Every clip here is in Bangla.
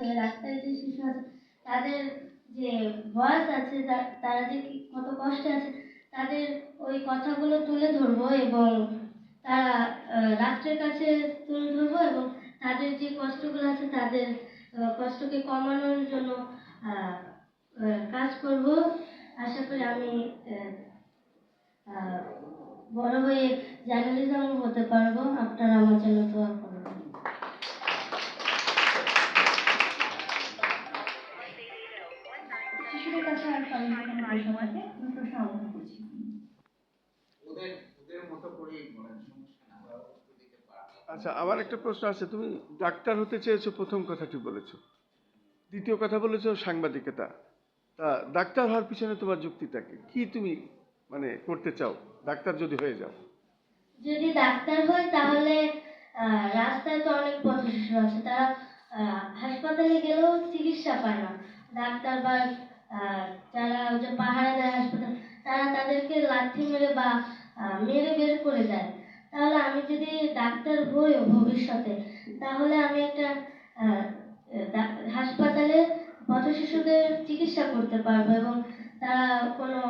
আছে রাস্তায় যে শিশু আছে, তাদের যে ভয়েস আছে তারা যে কত কষ্টে আছে, তাদের ওই কথাগুলো তুলে ধরবো এবং তারা রাষ্ট্রের কাছে তুলে ধরবো এবং তাদের যে কষ্টগুলো আছে, তাদের কষ্টকে কমানোর জন্য কাজ করব। আশা করি আমি বড় হয়ে জার্নালিজম হতে পারব। শিশুদের কাছে আর কোনো প্রশ্ন প্রশ্ন আহ্বান করছি ওদের ওদের মতো করেই বলেন সমস্যা না ওরা উত্তর দিতে পারবে আচ্ছা আবার একটা প্রশ্ন আছে তুমি ডাক্তার হতে চেয়েছো প্রথম কথাটি বলেছ। দ্বিতীয় কথা বলেছ সাংবাদিকতা। তা ডাক্তার হওয়ার পিছনে তোমার যুক্তিটা কি? কি তুমি মানে করতে চাও? ডাক্তার যদি হয়ে যাও। যদি ডাক্তার হয় তাহলে রাস্তায় তো অনেক পথ শিশু আছে তারা হাসপাতালে গেলেও চিকিৎসা পায় না। ডাক্তার বা যারা ওই যে পাহারা দেয় হাসপাতাল তারা তাদেরকে লাথি মেরে বা মেরে বের করে দেয়। তাহলে আমি যদি ডাক্তার হইও ভবিষ্যতে তাহলে আমি একটা হাসপাতালে পথ শিশুদের চিকিৎসা করতে পারব এবং তারা কোনো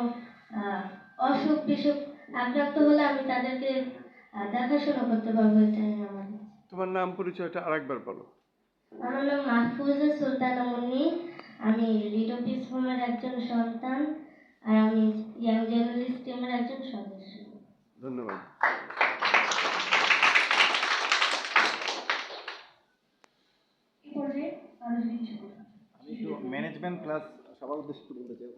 অসুখ বিসুখ আক্রান্ত হলে আমি তাদেরকে দেখাশোনা করতে পারব এটাই আমার তোমার নাম পরিচয়টা আরেকবার বলো। আমার নাম মাহফুজা সুলতানা মুন্নি। আমি একজন সন্তান আর আমি ইয়াং জার্নালিস্ট টিমের একজন সদস্য। ধন্যবাদ। আমি একটু ম্যানেজমেন্ট ক্লাস সবার উদ্দেশ্যে বলতে চাই।